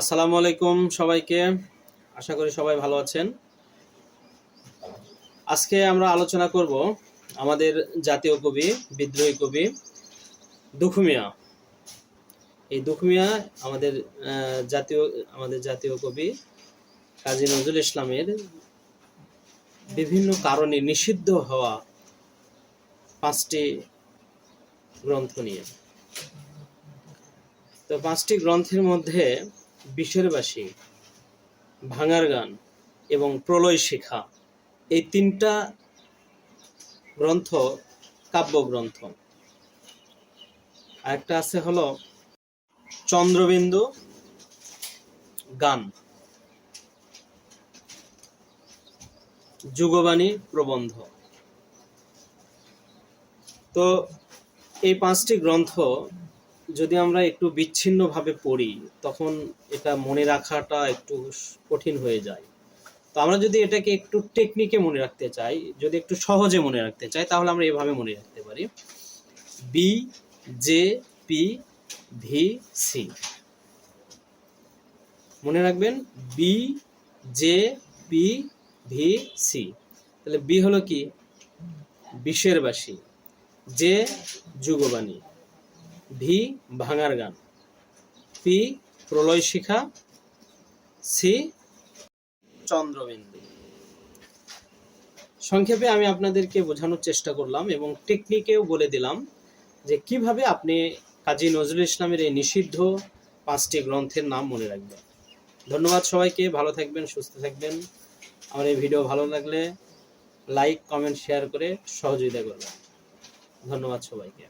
আসসালামু আলাইকুম সবাইকে। আশা করি সবাই ভালো আছেন। আজকে আমরা আলোচনা করব আমাদের জাতীয় কবি, বিদ্রোহী কবি দুখুমিয়া এই দুখুমিয়া আমাদের জাতীয় আমাদের জাতীয় কবি কাজী নজরুল ইসলামের বিভিন্ন কারণে নিষিদ্ধ হওয়া পাঁচটি গ্রন্থ নিয়ে। তো পাঁচটি গ্রন্থের মধ্যে বিষের বাসী ভাঙার গান এবং প্রলয় শিখা এই তিনটা গ্রন্থ কাব্যগ্রন্থ। আরেকটা আছে হলো চন্দ্রবিন্দু গান। যুগবাণী প্রবন্ধ। তো এই পাঁচটি গ্রন্থ যদি আমরা একটু বিচ্ছিন্নভাবে পড়ি, তখন এটা মনে রাখাটা একটু কঠিন হয়ে যায়। তো আমরা যদি এটাকে একটু টেকনিকে মনে রাখতে চাই, যদি একটু সহজে মনে রাখতে চাই, তাহলে আমরা এভাবে মনে রাখতে পারি। B J P V C মনে রাখবেন B J P V C তাহলে বি হলো কি? বিশের বাসী। জে যুগবাণী। ভি ভাঙার গান। পি প্রলয় শিখা, সি চন্দ্রবিন্দু। সংক্ষেপে আমি আপনাদেরকে বোঝানোর চেষ্টা করলাম এবং টেকনিকেও বলে দিলাম যে কীভাবে আপনি কাজী নজরুল ইসলামের এই নিষিদ্ধ পাঁচটি গ্রন্থের নাম মনে রাখবেন। ধন্যবাদ সবাইকে, ভালো থাকবেন, সুস্থ থাকবেন। আমার এই ভিডিও ভালো লাগলে লাইক কমেন্ট শেয়ার করে সহযোগিতা করবেন। ধন্যবাদ সবাইকে।